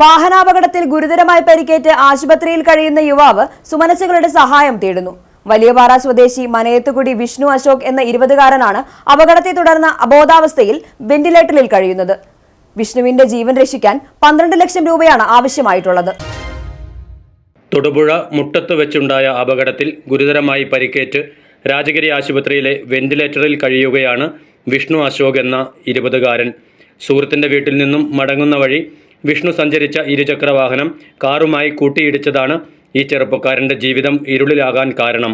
വാഹനാപകടത്തിൽ ഗുരുതരമായി പരിക്കേറ്റ് ആശുപത്രിയിൽ കഴിയുന്ന യുവാവ് സുമനസുകളുടെ സഹായം തേടുന്നു. വലിയപാറ സ്വദേശി മനയത്തുകുടി വിഷ്ണു അശോക് എന്ന ഇരുപതുകാരനാണ് അപകടത്തെ തുടർന്ന് അബോധാവസ്ഥയിൽ വെന്റിലേറ്ററിൽ കഴിയുന്നത്. വിഷ്ണുവിന്റെ ജീവൻ രക്ഷിക്കാൻ പന്ത്രണ്ട് ലക്ഷം രൂപയാണ് ആവശ്യമായിട്ടുള്ളത്. തൊടുപുഴ മുട്ടത്ത് വെച്ചുണ്ടായ അപകടത്തിൽ ഗുരുതരമായി പരിക്കേറ്റ് രാജഗിരി ആശുപത്രിയിലെ വെന്റിലേറ്ററിൽ കഴിയുകയാണ് വിഷ്ണു അശോക് എന്ന ഇരുപതുകാരൻ. സുഹൃത്തിന്റെ വീട്ടിൽ നിന്നും മടങ്ങുന്ന വഴി വിഷ്ണു സഞ്ചരിച്ച ഇരുചക്ര വാഹനം കാറുമായി കൂട്ടിയിടിച്ചതാണ് ഈ ചെറുപ്പക്കാരന്റെ ജീവിതം ഇരുളിലാകാൻ കാരണം.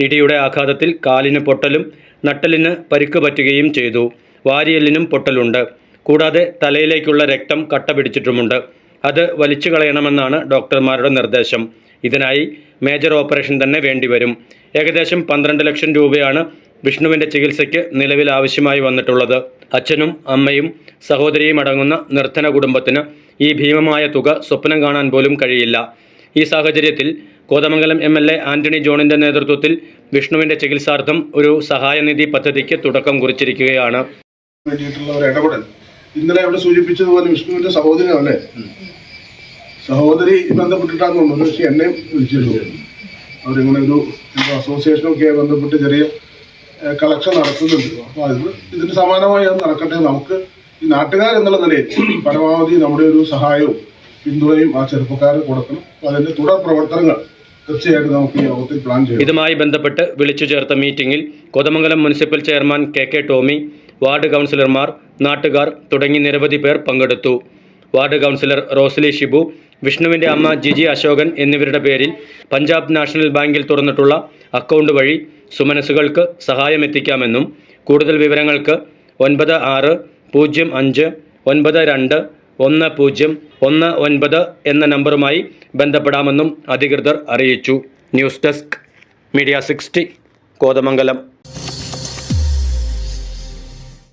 ഇടിയുടെ ആഘാതത്തിൽ കാലിന് പൊട്ടലും നട്ടലിന് പരിക്ക് പറ്റുകയും ചെയ്തു. വാരിയെല്ലിനും പൊട്ടലുണ്ട്. കൂടാതെ തലയിലേക്കുള്ള രക്തം കട്ട പിടിച്ചിട്ടുമുണ്ട്. അത് വലിച്ചു കളയണമെന്നാണ് ഡോക്ടർമാരുടെ നിർദ്ദേശം. ഇതിനായി മേജർ ഓപ്പറേഷൻ തന്നെ വേണ്ടിവരും. ഏകദേശം പന്ത്രണ്ട് ലക്ഷം രൂപയാണ് വിഷ്ണുവിന്റെ ചികിത്സയ്ക്ക് നിലവിൽ ആവശ്യമായി വന്നിട്ടുള്ളത്. അച്ഛനും അമ്മയും സഹോദരിയും അടങ്ങുന്ന നിർധന കുടുംബത്തിന് ഈ ഭീമമായ തുക സ്വപ്നം കാണാൻ പോലും കഴിയില്ല. ഈ സാഹചര്യത്തിൽ Kothamangalam M L A Antony ജോണിന്റെ നേതൃത്വത്തിൽ വിഷ്ണുവിന്റെ ചികിത്സാർത്ഥം ഒരു സഹായനിധി പദ്ധതിക്ക് തുടക്കം കുറിച്ചിരിക്കുകയാണ്. ഇന്നലെ അവിടെ സൂചിപ്പിച്ചതുപോലെ വിഷ്ണുവിന്റെ സഹോദരി അല്ലേ? സഹോദരി ബന്ധപ്പെട്ടിട്ടാന്ന് തോന്നുന്നു. പക്ഷെ എന്നെയും വിളിച്ചിരുന്നു. അവരിങ്ങനെ ഒരു അസോസിയേഷനൊക്കെ ബന്ധപ്പെട്ട് ചെറിയ കളക്ഷൻ നടത്തുന്നുണ്ട് അപ്പോൾ അത് ഇതിന് സമാനമായി അത് നടക്കട്ടെ നമുക്ക് ഈ നാട്ടുകാർ എന്നുള്ള നിലയിൽ പരമാവധി നമ്മുടെ ഒരു സഹായവും പിന്തുണയും ആ ചെറുപ്പക്കാരന് കൊടുക്കണം അപ്പോൾ അതിന്റെ തുടർ പ്രവർത്തനങ്ങൾ തീർച്ചയായിട്ടും നമുക്ക് ഈ യോഗത്തിൽ പ്ലാൻ ചെയ്യാം. ഇതുമായി ബന്ധപ്പെട്ട് വിളിച്ചു ചേർത്ത മീറ്റിംഗിൽ Kothamangalam municipal chairman K K Tomy ward കൗൺസിലർമാർ നാട്ടുകാർ തുടങ്ങി നിരവധി പേർ പങ്കെടുത്തു. വാർഡ് കൗൺസിലർ റോസ്ലി ഷിബു വിഷ്ണുവിന്റെ അമ്മ ജിജി അശോകൻ എന്നിവരുടെ പേരിൽ പഞ്ചാബ് നാഷണൽ ബാങ്കിൽ തുറന്നിട്ടുള്ള അക്കൗണ്ട് വഴി സുമനസുകൾക്ക് സഹായമെത്തിക്കാമെന്നും കൂടുതൽ വിവരങ്ങൾക്ക് ഒൻപത് ആറ് പൂജ്യം അഞ്ച് ഒൻപത് രണ്ട് ഒന്ന് പൂജ്യം ഒന്ന് ഒൻപത് എന്ന നമ്പറുമായി ബന്ധപ്പെടാമെന്നും അധികൃതർ അറിയിച്ചു. News desk media sixty Kothamangalam.